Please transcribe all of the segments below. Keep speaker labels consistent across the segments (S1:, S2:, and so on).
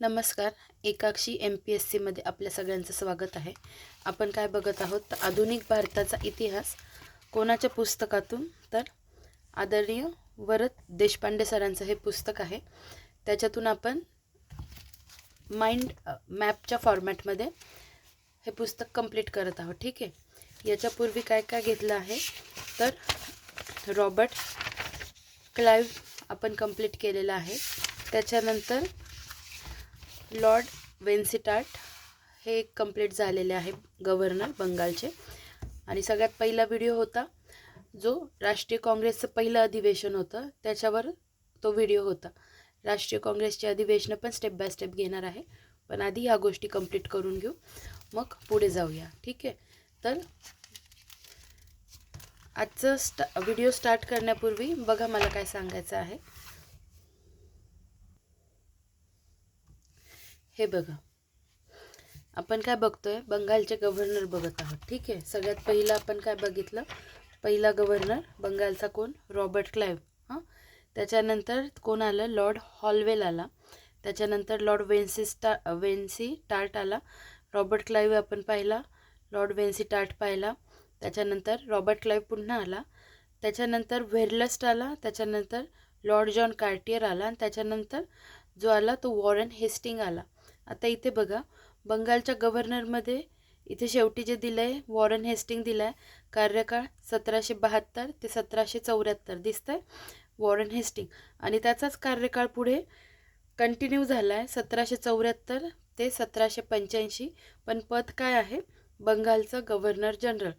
S1: नमस्कार. एकाक्षी M P S सीमध्ये आपल्या सगळ्यांचं स्वागत आहे. आपण काय बघत आहोत? तर आधुनिक भारताचा इतिहास कोणाच्या पुस्तकातून? तर आदरणीय वरद देशपांडे सरांचं हे पुस्तक आहे. त्याच्यातून आपण माइंड मॅपच्या फॉर्मॅटमध्ये हे पुस्तक कंप्लीट करत आहोत. ठीक आहे? याच्यापूर्वी काय काय घेतलं आहे? तर रॉबर्ट क्लाइव्ह आपण कंप्लीट केलेलं आहे. त्याच्यानंतर लॉर्ड वेन्सिटार्ट हे एक कंप्लीट झालेले आहे गव्हर्नर बंगालचे. आणि सगळ्यात पहिला व्हिडिओ होता जो राष्ट्रीय काँग्रेसचं पहिलं अधिवेशन होतं. त्याच्यावर तो व्हिडिओ होता. राष्ट्रीय काँग्रेसचे अधिवेशनं पण स्टेप बाय स्टेप घेणार आहे. पण आधी ह्या गोष्टी कंप्लीट करून घेऊ. मग पुढे जाऊया. ठीक आहे? तर आजचं स्टा व्हिडिओ स्टार्ट करण्यापूर्वी बघा मला काय सांगायचं आहे. हे बघा. आपण काय बघतोय? बंगालचे गव्हर्नर बघत आहोत. ठीक आहे? सगळ्यात पहिलं आपण काय बघितलं? पहिला गव्हर्नर बंगालचा कोण? रॉबर्ट क्लाईव्ह हां? त्याच्यानंतर कोण आलं? लॉर्ड हॉलवेल आला. त्याच्यानंतर लॉर्ड वेन्सिस्टा वेन्सी टार्ट आला. रॉबर्ट क्लाईव्ह आपण पाहिला. लॉर्ड वेन्सी टार्ट पाहिला. त्याच्यानंतर रॉबर्ट क्लाईव्ह पुन्हा आला. त्याच्यानंतर व्हेरलस्ट आला. त्याच्यानंतर लॉर्ड जॉन कार्टियर आला. आणि त्याच्यानंतर जो आला तो वॉरन हेस्टिंग आला. आता इथे बघा बंगालच्या गव्हर्नरमध्ये इथे शेवटी जे दिलं आहे वॉरन हेस्टिंग दिलं आहे कार्यकाळ सतराशे बहात्तर ते सतराशे चौऱ्याहत्तर दिसतं आहे वॉरन हेस्टिंग. आणि त्याचाच कार्यकाळ पुढे कंटिन्यू झाला आहे सतराशे चौऱ्याहत्तर ते सतराशे पंच्याऐंशी. पण पद काय आहे? बंगालचा गव्हर्नर जनरल.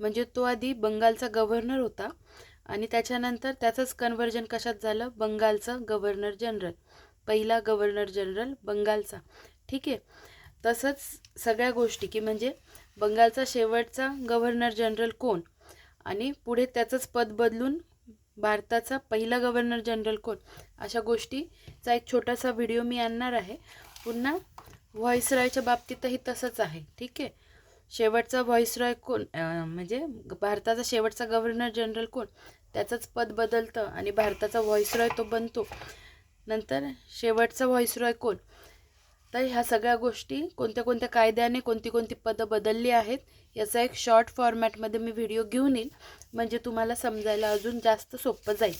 S1: म्हणजे तो आधी बंगालचा गव्हर्नर होता आणि त्याच्यानंतर त्याचंच कन्व्हर्जन कशात झालं? बंगालचा गव्हर्नर जनरल. पहिला गव्हर्नर जनरल बंगालचा. ठीक आहे? तसंच सगळ्या गोष्टी की म्हणजे बंगालचा शेवटचा गव्हर्नर जनरल कोण? आणि पुढे त्याचंच पद बदलून भारताचा पहिला गव्हर्नर जनरल कोण? अशा गोष्टीचा एक छोटासा व्हिडिओ मी आणणार आहे. पुन्हा व्हॉईसरॉयच्या बाबतीतही तसंच आहे. ठीक आहे? शेवटचा व्हॉईसरॉय कोण? म्हणजे भारताचा शेवटचा गव्हर्नर जनरल कोण? त्याचंच पद बदलतं आणि भारताचा व्हॉईसरॉय तो बनतो. नंतर शेवटचा व्हॉईसरॉय कोण? तर ह्या सगळ्या गोष्टी कोणत्या कोणत्या कायद्याने कोणती कोणती पदं बदलली आहेत याचा एक शॉर्ट फॉर्मॅटमध्ये मी व्हिडिओ घेऊन येईल. म्हणजे तुम्हाला समजायला अजून जास्त सोपं जाईल.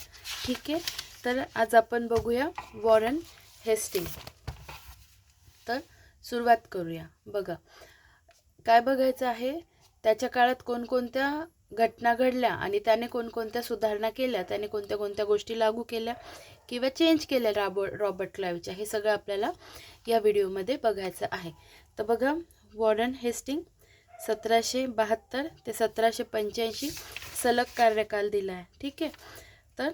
S1: ठीक आहे? तर आज आपण बघूया वॉरन हेस्टिंग. तर सुरुवात करूया. बघा. काय बघायचं आहे? त्याच्या काळात कोणकोणत्या घटना घडल्या आणि त्याने कोणकोणत्या सुधारणा केल्या त्याने कोणत्या कोणत्या गोष्टी लागू केल्या किंवा चेंज केल्या राबो रॉबर्ट क्लाईव्हच्या हे सगळं आपल्याला या व्हिडिओमध्ये बघायचं आहे. तर बघा वॉरन हेस्टिंग सतराशे बहात्तर ते सतराशे पंच्याऐंशी सलग कार्यकाल दिला आहे ठीक आहे? तर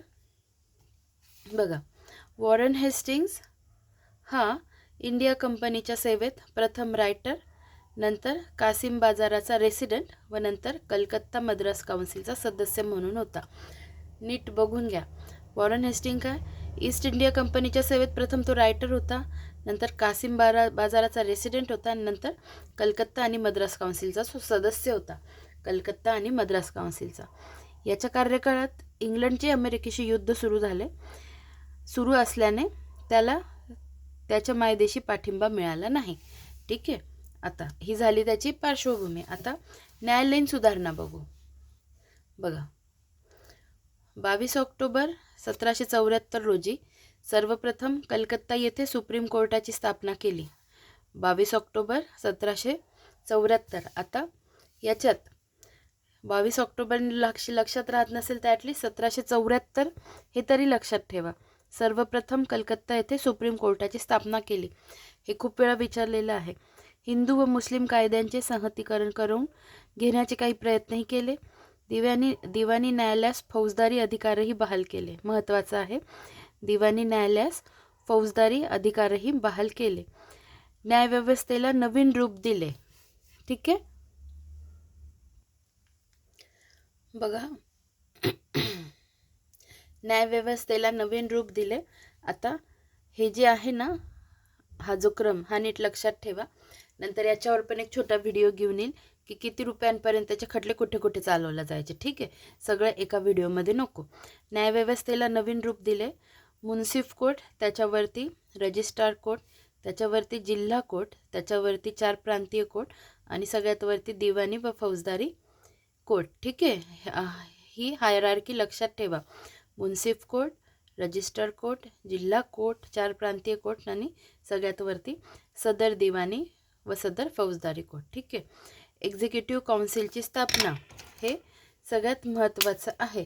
S1: बघा वॉरन हेस्टिंग्स हा इंडिया कंपनीच्या सेवेत प्रथम रायटर नंतर कासिम बाजाराचा रेसिडेंट व नंतर कलकत्ता मद्रास काउन्सिलचा सदस्य म्हणून होता. नीट बघून घ्या. वॉरन हेस्टिंग काय ईस्ट इंडिया कंपनीच्या सेवेत प्रथम तो रायटर होता. नंतर कासिम बारा बाजाराचा रेसिडेंट होता. आणि नंतर कलकत्ता आणि मद्रास काउन्सिलचा सदस्य होता. कलकत्ता आणि मद्रास काउन्सिलचा याच्या कार्यकाळात इंग्लंडचे अमेरिकेशी युद्ध सुरू झाले. सुरू असल्याने त्याला त्याच्या मायदेशी पाठिंबा मिळाला नाही. ठीक आहे? आता ही झाली त्याची पार्श्वभूमी. आता न्यायालयीन सुधारणा बघू. बघा. बावीस ऑक्टोबर सतराशे चौऱ्याहत्तर रोजी सर्वप्रथम कलकत्ता येथे सुप्रीम कोर्टाची स्थापना केली. बावीस ऑक्टोबर सतराशे चौऱ्याहत्तर. आता याच्यात बावीस ऑक्टोबर लक्ष लक्षात राहत नसेल तर ॲटलीस्ट सतराशे चौऱ्याहत्तर हे तरी लक्षात ठेवा. सर्वप्रथम कलकत्ता येथे सुप्रीम कोर्टाची स्थापना केली. हे खूप वेळा विचारलेलं आहे. हिंदू व मुस्लिम कायद्यांचे संहतीकरण करून घेण्याचे काही प्रयत्नही केले. दिव्यानी दिवाणी न्यायालयास फौजदारी अधिकारही बहाल केले. महत्त्वाचं आहे दिवाणी न्यायालयास फौजदारी अधिकारही बहाल केले. न्यायव्यवस्थेला नवीन रूप दिले. ठीक आहे? बघा. न्यायव्यवस्थेला नवीन रूप दिले. आता हे जे आहे ना हा जो क्रम हा नीट लक्षात ठेवा. नंतर याच्यावर पण एक छोटा व्हिडिओ घेऊन येईल की किती रुपयांपर्यंतचे खटले कुठे कुठे चालवला जायचे. ठीक आहे? सगळं एका व्हिडिओमध्ये नको. न्यायव्यवस्थेला नवीन रूप दिले मुन्सिफ कोर्ट त्याच्यावरती रजिस्ट्रार कोर्ट त्याच्यावरती जिल्हा कोर्ट त्याच्यावरती चार प्रांतीय कोर्ट आणि सगळ्यात वरती दिवाणी व फौजदारी कोर्ट. ठीक आहे? ही हायरार्की लक्षात ठेवा. मुन्सिफ कोर्ट रजिस्टर कोर्ट जिल्हा कोर्ट चार प्रांतीय कोर्ट आणि सगळ्यात वरती सदर दिवाणी व सदर फौजदारी कोर्ट. ठीक आहे? एक्झिक्युटिव्ह काउन्सिलची स्थापना हे सगळ्यात महत्त्वाचं आहे.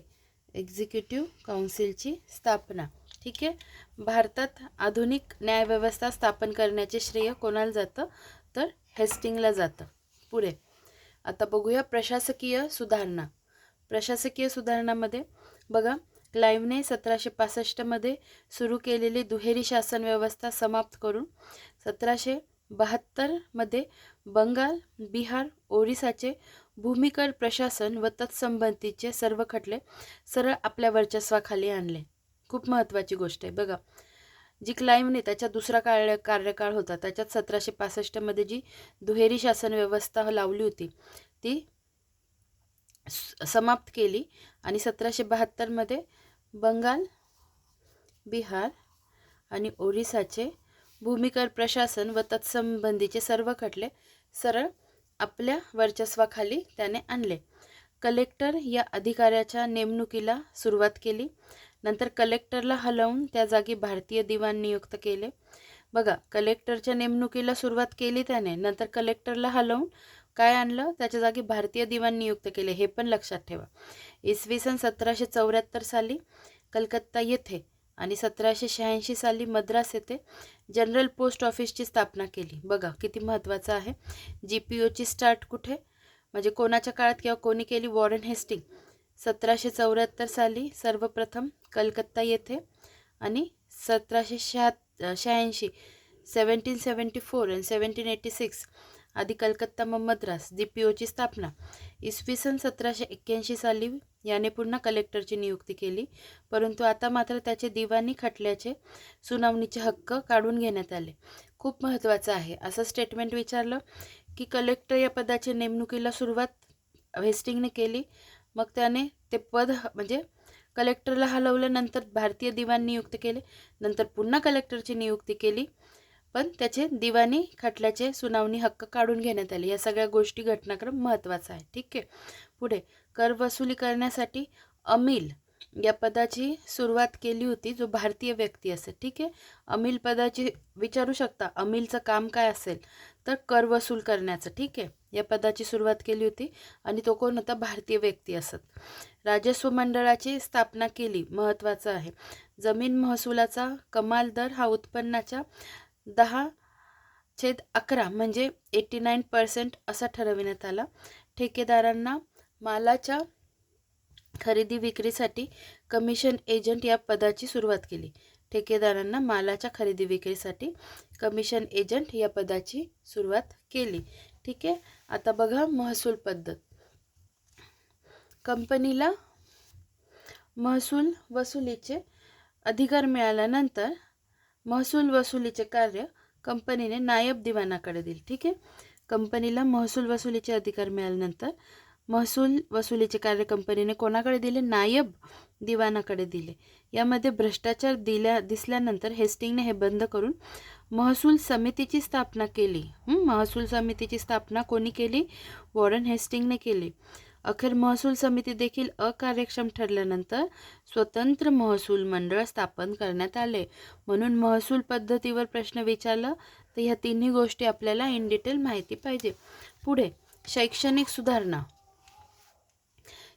S1: एक्झिक्युटिव्ह काउन्सिलची स्थापना. ठीक आहे? भारतात आधुनिक न्यायव्यवस्था स्थापन करण्याचे श्रेय कोणाला जातं? तर हेस्टिंगला जातं. पुढे. आता बघूया प्रशासकीय सुधारणा. प्रशासकीय सुधारणामध्ये बघा क्लाईव्हने सतराशे पासष्टमध्ये सुरू केलेली दुहेरी शासन व्यवस्था समाप्त करून सतराशे बहात्तरमध्ये बंगाल बिहार ओरिसाचे भूमिकर प्रशासन व तत्संबंधीचे सर्व खटले सरळ आपल्या वर्चस्वाखाली आणले. खूप महत्त्वाची गोष्ट आहे. बघा जी क्लाईव्हने त्याच्या दुसरा कार्य कार्यकाळ होता. त्याच्यात सतराशे पासष्टमध्ये जी दुहेरी शासन व्यवस्था लावली होती ती स- समाप्त केली आणि सतराशे बहात्तरमध्ये बंगाल बिहार आणि ओरिसाचे भूमिकर प्रशासन व तत्संबंधीचे सर्व खटले सरळ आपल्या वर्चस्वाखाली त्याने आणले. कलेक्टर या अधिकाऱ्याच्या नेमणुकीला सुरुवात केली. नंतर कलेक्टरला हलवून त्या जागी भारतीय दिवाण नियुक्त केले. बघा कलेक्टरच्या नेमणुकीला सुरुवात केली त्याने नंतर कलेक्टरला हलवून काय आणलं त्याच्या जागी भारतीय दिवाण नियुक्त केले हे पण लक्षात ठेवा. इसवी सन सतराशे चौऱ्याहत्तर साली कलकत्ता येथे आणि सतराशे शहाऐंशी साली मद्रास येथे जनरल पोस्ट ऑफिसची स्थापना केली. बघा किती महत्त्वाचं आहे. जी पी ओची स्टार्ट कुठे? म्हणजे कोणाच्या काळात किंवा कोणी केली? Warren Hastings. सतराशे चौऱ्याहत्तर साली सर्वप्रथम कलकत्ता येथे आणि सतराशे शहा शहाऐंशी seventeen seventy four and seventeen eighty six आधी कलकत्ता व मद्रास जी पी ओची स्थापना. इसवी सन सतराशे एक्क्याऐंशी साली याने पुन्हा कलेक्टरची नियुक्ती केली. परंतु आता मात्र त्याचे दिवाणी खटल्याचे सुनावणीचे हक्क काढून घेण्यात आले. खूप महत्त्वाचं आहे. असं स्टेटमेंट विचारलं की कलेक्टर या पदाच्या नेमणुकीला सुरुवात वेस्टिंगने केली. मग त्याने ते पद म्हणजे कलेक्टरला हलवलं नंतर भारतीय दिवाण नियुक्त केले. नंतर पुन्हा कलेक्टरची नियुक्ती केली. पण त्याचे दिवाणी खटल्याचे सुनावणी हक्क काढून घेण्यात आले. या सगळ्या गोष्टी घटनाक्रम महत्त्वाचा आहे. ठीक आहे? पुढे कर वसुली करण्यासाठी अमिल या पदाची सुरुवात केली होती जो भारतीय व्यक्ती असेल. ठीक आहे? अमिल पदाची विचारू शकता अमिलचं काम काय असेल तर कर वसूल करण्याचं. ठीक आहे? या पदाची सुरुवात केली होती आणि तो कोण होता? भारतीय व्यक्ती असत. राजस्व मंडळाची स्थापना केली महत्त्वाचं आहे. जमीन महसुलाचा कमाल दर हा उत्पन्नाच्या दहा छेद अकरा म्हणजे एटी नाईन पर्सेंट असा ठरविण्यात आला. ठेकेदारांना मालाच्या खरेदी विक्रीसाठी कमिशन एजंट या पदाची सुरुवात केली. ठेकेदारांना मालाच्या खरेदी विक्रीसाठी कमिशन एजंट या पदाची सुरुवात केली. ठीक? आहे आता बघा महसूल पद्धत. कंपनीला महसूल वसुलीचे अधिकार मिळाल्यानंतर महसूल वसुलीचे कार्य कंपनीने नायब दिवाणाकडे दिले. ठीक आहे? कंपनीला महसूल वसुलीचे अधिकार मिळाल्यानंतर महसूल वसुलीचे कार्य कंपनीने कोणाकडे दिले? नायब दिवाणाकडे दिले. यामध्ये भ्रष्टाचार दिल्या दिसल्यानंतर हेस्टिंगने हे बंद करून महसूल समितीची स्थापना केली. महसूल समितीची स्थापना कोणी केली? वॉरन हेस्टिंगने केली. अखेर महसूल समिती देखील अकार्यक्षम ठरल्यानंतर स्वतंत्र महसूल मंडळ स्थापन करण्यात आले. म्हणून महसूल पद्धतीवर प्रश्न विचारला तर ह्या तिन्ही गोष्टी आपल्याला इन डिटेल माहिती पाहिजे. पुढे शैक्षणिक सुधारणा.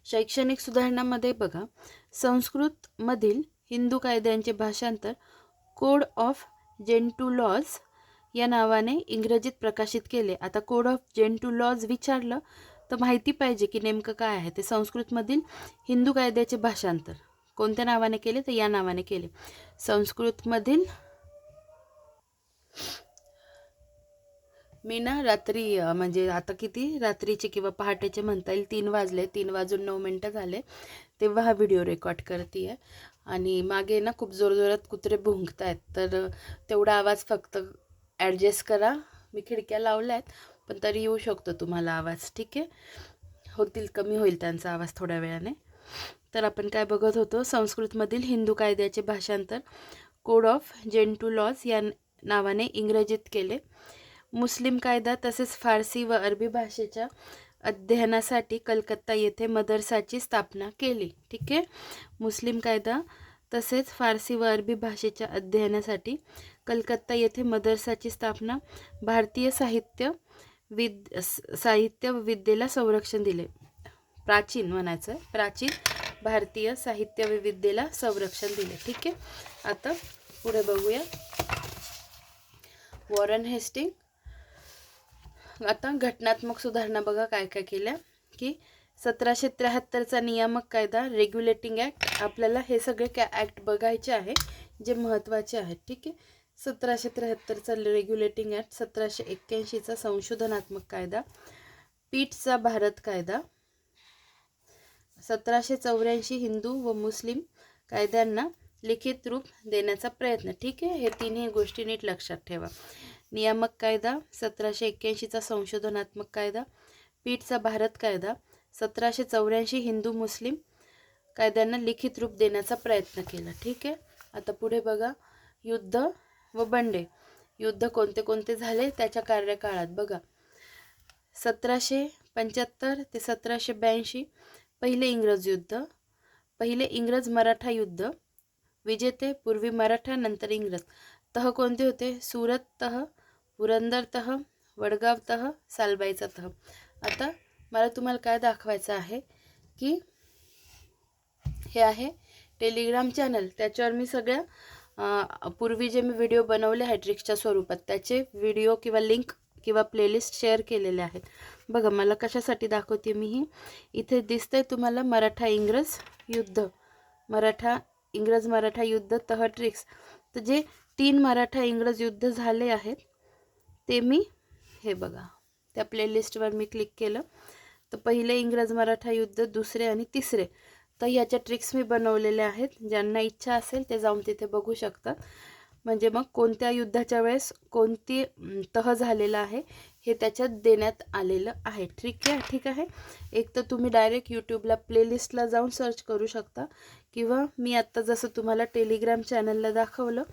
S1: शैक्षणिक सुधारणामध्ये बघा संस्कृतमधील हिंदू कायद्यांचे भाषांतर कोड ऑफ जेंटू लॉज या नावाने इंग्रजीत प्रकाशित केले. आता कोड ऑफ जेंटू लॉज विचारलं तर माहिती पाहिजे की नेमकं काय आहे ते संस्कृतमधील हिंदू कायद्याचे भाषांतर. कोणत्या नावाने केले? तर या नावाने केले. संस्कृतमधील मी ना रात्री म्हणजे आता किती? रात्रीचे किंवा पहाटेचे म्हणता येईल. तीन वाजले. तीन वाजून नऊ मिनटं झाले. तेव्हा हा व्हिडिओ रेकॉर्ड करते आहे आणि मागे ना खूप जोरजोरात कुत्रे भुंकत आहेत तर तेवढा आवाज फक्त ॲडजस्ट करा. मी खिडक्या लावल्या आहेत पण तरी येऊ शकतो तुम्हाला आवाज ठीक आहे? होतील कमी होईल त्यांचा आवाज थोड्या वेळाने. तर आपण काय बघत होतो संस्कृतमधील हिंदू कायद्याचे भाषांतर कोड ऑफ जेंटू लॉज या नावाने इंग्रजीत केले. मुस्लिम कायदा तसेच फारसी व अरबी भाषेच्या अध्ययनासाठी कलकत्ता येथे मदरसाची स्थापना केली ठीक आहे? मुस्लिम कायदा तसेच फारसी व अरबी भाषेच्या अध्ययनासाठी कलकत्ता येथे मदरसाची स्थापना भारतीय साहित्य विद साहित्य विद्येला संरक्षण दिले. प्राचीन म्हणायचं आहे. प्राचीन भारतीय साहित्य विविधतेला संरक्षण दिले. ठीक आहे? आता पुढे बघूया. Warren Hastings. आता घटनात्मक सुधारणा बघा काय काय केल्या. की सतराशे त्र्याहत्तरचा नियामक कायदा रेग्युलेटिंग ॲक्ट आपल्याला हे सगळे कॅ ॲक्ट बघायचे आहे जे महत्त्वाचे आहेत ठीक आहे? सतराशे त्र्याहत्तरचा रेग्युलेटिंग ॲक्ट सतराशे एक्क्याऐंशीचा संशोधनात्मक कायदा. पीठचा भारत कायदा. सतराशे चौऱ्याऐंशी हिंदू व मुस्लिम कायद्यांना लिखित रूप देण्याचा प्रयत्न. ठीक आहे? हे तिन्ही गोष्टी नीट लक्षात ठेवा. नियामक कायदा सतराशे एक्क्याऐंशीचा संशोधनात्मक कायदा पीठचा भारत कायदा सतराशे चौऱ्याऐंशी हिंदू मुस्लिम कायद्यांना लिखित रूप देण्याचा प्रयत्न केला. ठीक आहे? आता पुढे बघा. युद्ध व बंडे. युद्ध कोणते कोणते झाले त्याच्या कार्यकाळात? बघा. सतराशे पंच्याहत्तर ते सतराशे ब्याऐंशी पहिले इंग्रज युद्ध पहिले इंग्रज मराठा युद्ध विजेते पूर्वी मराठा नंतर इंग्रज. तह कोणते होते? सुरत तह पुरंदर तह वडगाव तह सालबाईचा तह. आता मला तुम्हाला काय दाखवायचं आहे की हे आहे टेलिग्राम चॅनल. त्याच्यावर मी सगळ्या पूर्वी जे मी व्हिडिओ बनवले आहे ट्रिक्सच्या स्वरूपात त्याचे व्हिडिओ किंवा लिंक किंवा प्लेलिस्ट शेअर केलेले आहेत. बघा मला कशासाठी दाखवते मी ही. इथे दिसतंय तुम्हाला मराठा इंग्रज युद्ध. मराठा इंग्रज मराठा युद्ध तह ट्रिक्स तर जे तीन मराठा इंग्रज युद्ध झाले आहेत ते मी हे बघा त्या प्लेलिस्टवर मी क्लिक केलं. तर पहिले इंग्रज मराठा युद्ध दुसरे आणि तिसरे. तर ह्याच्या ट्रिक्स मी बनवलेल्या आहेत. ज्यांना इच्छा असेल ते जाऊन तिथे बघू शकतात. म्हणजे मग कोणत्या युद्धाच्या वेळेस कोणती तह झालेला आहे हे त्याच्यात देण्यात आलेलं आहे. ठीक आहे ठीक आहे? एक तर तुम्ही डायरेक्ट यूट्यूबला प्लेलिस्टला जाऊन सर्च करू शकता. किंवा मी आत्ता जसं तुम्हाला टेलिग्राम चॅनलला दाखवलं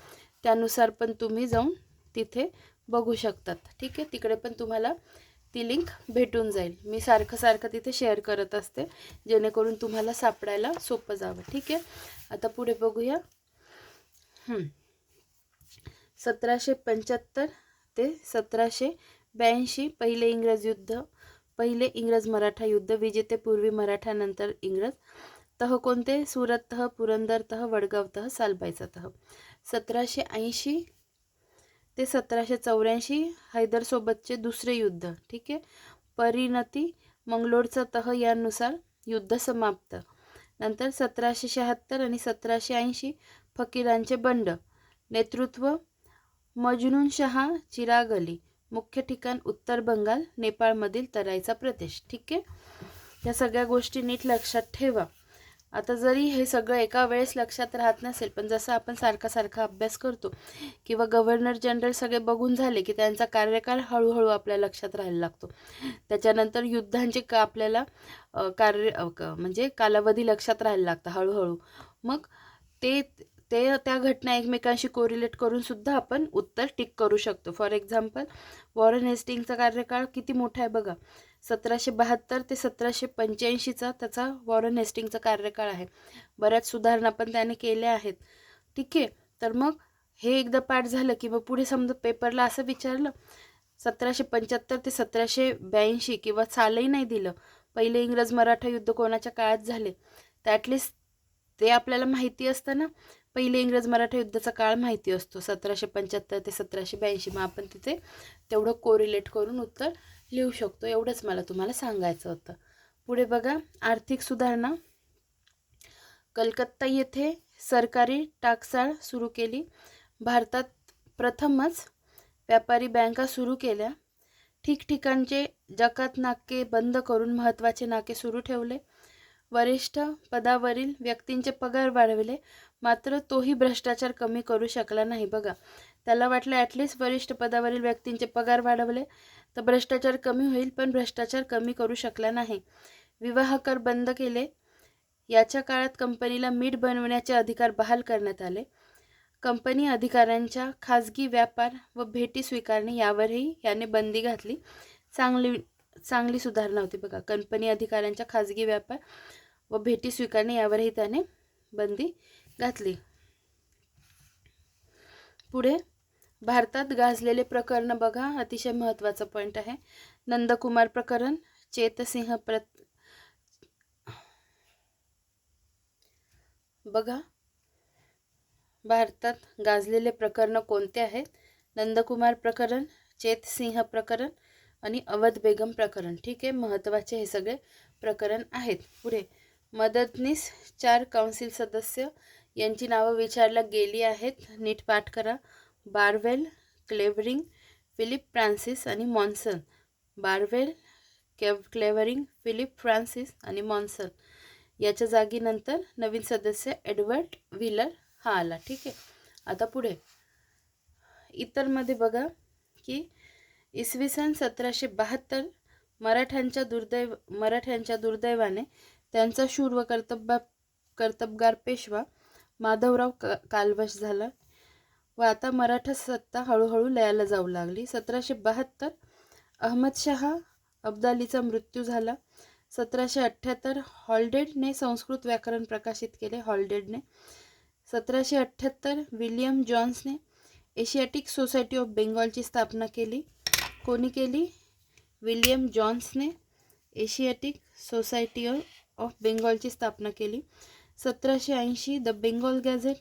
S1: त्यानुसार पण तुम्ही जाऊन तिथे बघू शकतात. ठीक आहे? तिकडे पण तुम्हाला ती लिंक भेटून जाईल. मी सारखं सारखं तिथे शेअर करत असते. जेणेकरून तुम्हाला सापडायला सोपं जावं. ठीक आहे? आता पुढे बघूया. सतराशे पंच्याहत्तर ते सतराशे ब्याऐंशी पहिले इंग्रज युद्ध पहिले इंग्रज मराठा युद्ध विजेते पूर्वी इंग्रज. तह कोणते? सुरत तह पुरंदर तह वडगाव तह सालबाईचा तह. सतराशे ऐंशी ते सतराशे चौऱ्याऐंशी हैदरसोबतचे दुसरे युद्ध ठीक आहे? परिणती मंगलोरचा तह यानुसार युद्ध समाप्त. नंतर सतराशे शहात्तर आणि सतराशे ऐंशी फकीरांचे बंड. नेतृत्व मजनून शहा चिराग अली. मुख्य ठिकाण उत्तर बंगाल नेपाळमधील तराईचा प्रदेश ठीक आहे? या सगळ्या गोष्टी नीट लक्षात ठेवा. आता जरी हे सगळं एका वेळेस लक्षात राहत नसेल पण जसं आपण सारखा सारखा अभ्यास करतो किंवा गव्हर्नर जनरल सगळे बघून झाले की त्यांचा कार्यकाळ हळूहळू आपल्या लक्षात राहायला लागतो. त्याच्यानंतर युद्धांचे का आपल्याला कार्य क- म्हणजे कालावधी लक्षात राहायला लागतं हळूहळू. मग ते ते त्या घटना एकमेकांशी कोरिलेट करून सुद्धा आपण उत्तर टिक करू शकतो. फॉर एक्झाम्पल वॉरन हेस्टिंगचा कार्यकाळ किती मोठा आहे बघा. सतराशे बहात्तर ते सतराशे पंच्याऐंशीचा त्याचा वॉरन हेस्टिंगचा कार्यकाळ आहे. बऱ्याच सुधारणा पण त्याने केल्या आहेत. ठीक आहे. तर मग हे एकदा पाठ झालं की मग पुढे समजा पेपरला असं विचारलं सतराशे पंच्याहत्तर ते सतराशे ब्याऐंशी किंवा सालही नाही दिलं. पहिले इंग्रज मराठा युद्ध कोणाच्या काळात झाले? तर ॲटलिस्ट ते आपल्याला माहिती असतं ना. पहिले इंग्रज मराठा युद्धाचा काळ माहिती असतो. सतराशे पंच्याहत्तर ते सतराशे ब्याऐंशी. मग आपण तिथे तेवढं कोरिलेट करून उत्तर लिहू शकतो एवढंच मला तुम्हाला सांगायचं होतं. पुढे बघा आर्थिक सुधारणा. कलकत्ता येथे सरकारी टाकसाळ सुरू केली. भारतात प्रथमच व्यापारी बँका सुरू केल्या. ठिकठिकाणचे जकात नाके बंद करून महत्त्वाचे नाके सुरू ठेवले. वरिष्ठ पदावरील व्यक्तींचे पगार वाढविले. मात्र तोही भ्रष्टाचार कमी करू शकला नाही. बघा त्याला वाटलं ॲटलिस्ट वरिष्ठ पदावरील व्यक्तींचे पगार वाढवले. तर भ्रष्टाचार कमी होईल पण भ्रष्टाचार कमी करू शकला नाही. विवाह कर बंद केले. याच्या काळात कंपनीला मीठ बनवण्याचे अधिकार बहाल करण्यात आले. कंपनी अधिकाऱ्यांच्या खाजगी व्यापार व भेटी स्वीकारणे यावरही याने बंदी घातली. चांगली चांगली सुधारणा होती बघा. कंपनी अधिकाऱ्यांच्या खाजगी व्यापार व भेटी स्वीकारणे यावरही त्याने बंदी घातली. पुढे भारतात गाजलेले प्रकरण बघा अतिशय महत्त्वाचं पॉईंट आहे. नंदकुमार प्रकरण चेतसिंह प्र बघा. भारतात गाजलेले प्रकरण कोणते आहेत? नंदकुमार प्रकरण चेतसिंह प्रकरण आणि अवध बेगम प्रकरण. ठीक आहे महत्त्वाचे हे सगळे प्रकरण आहेत. पुढे मदतनीस चार काउन्सिल सदस्य यांची नावं विचारल्या गेली आहेत. नीट पाठ करा. बारवेल क्लेवरिंग फिलिप फ्रान्सिस आणि मॉन्सन. बारवेल केव क्लेवरिंग फिलिप फ्रान्सिस आणि मॉन्सन. याच्या जागीनंतर नवीन सदस्य एडवर्ड व्हिलर हा आला. ठीक आहे. आता पुढे. इतरमध्ये बघा की इसवी सन सतराशे बहात्तर मराठ्यांच्या दुर्दैव मराठ्यांच्या दुर्दैवाने त्यांचा शूर व कर्तब्य कर्तबगार पेशवा माधवराव क कालवश झाला. व आता मराठा सत्ता हळूहळू लयाला जाऊ लागली. सतराशे बहात्तर अहमदशहा अब्दालीचा मृत्यू झाला. सतराशे अठ्ठ्याहत्तर हॉल्डेडने संस्कृत व्याकरण प्रकाशित केले. हॉल्डेडने. सतराशे अठ्ठ्याहत्तर विलियम जॉन्सने एशियाटिक सोसायटी ऑफ बेंगॉलची स्थापना केली. कोणी केली? विलियम जॉन्सने एशियाटिक सोसायटी ऑफ बेंगॉलची स्थापना केली. सतराशे ऐंशी द बेंगॉल गॅझेट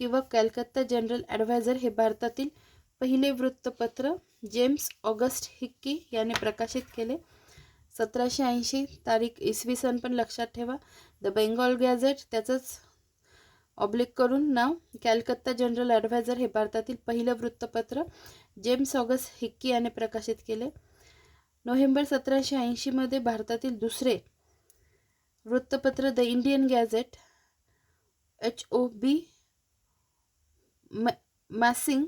S1: किंवा कॅलकत्ता जनरल ॲडव्हायझर हे भारतातील पहिले वृत्तपत्र जेम्स ऑगस्ट हिक्की याने प्रकाशित केले. सतराशे ऐंशी तारीख इसवी सन पण लक्षात ठेवा. द बेंगॉल गॅझेट त्याचंच ऑब्लिक करून नाव. कॅलकत्ता जनरल ॲडव्हायझर हे भारतातील पहिलं वृत्तपत्र जेम्स ऑगस्ट हिक्की याने प्रकाशित केले. नोव्हेंबर सतराशे ऐंशीमध्ये भारतातील दुसरे वृत्तपत्र the Indian Gazette H O B Messink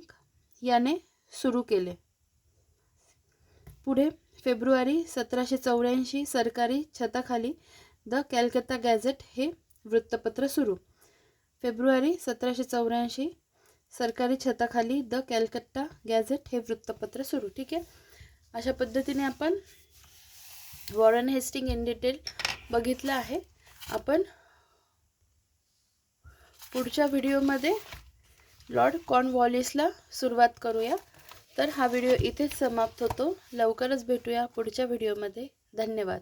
S1: याने सुरू केले. पुढे फेब्रुवारी सतराशे चौऱ्याऐंशी सरकारी छताखाली द कॅलकत्ता गॅझेट हे वृत्तपत्र सुरू. फेब्रुवारी सतराशे चौऱ्याऐंशी सरकारी छताखाली द कॅलकत्ता गॅझेट हे वृत्तपत्र सुरू. ठीक आहे? अशा पद्धतीने आपण वॉरन हेस्टिंग इन डिटेल बघितलं आहे. आपण पुढच्या व्हिडिओमध्ये लॉर्ड कॉर्नवॉलिसला सुरुवात करूया. तर हा व्हिडिओ इथेच समाप्त होतो. लवकरच भेटूया पुढच्या व्हिडिओमध्ये. धन्यवाद.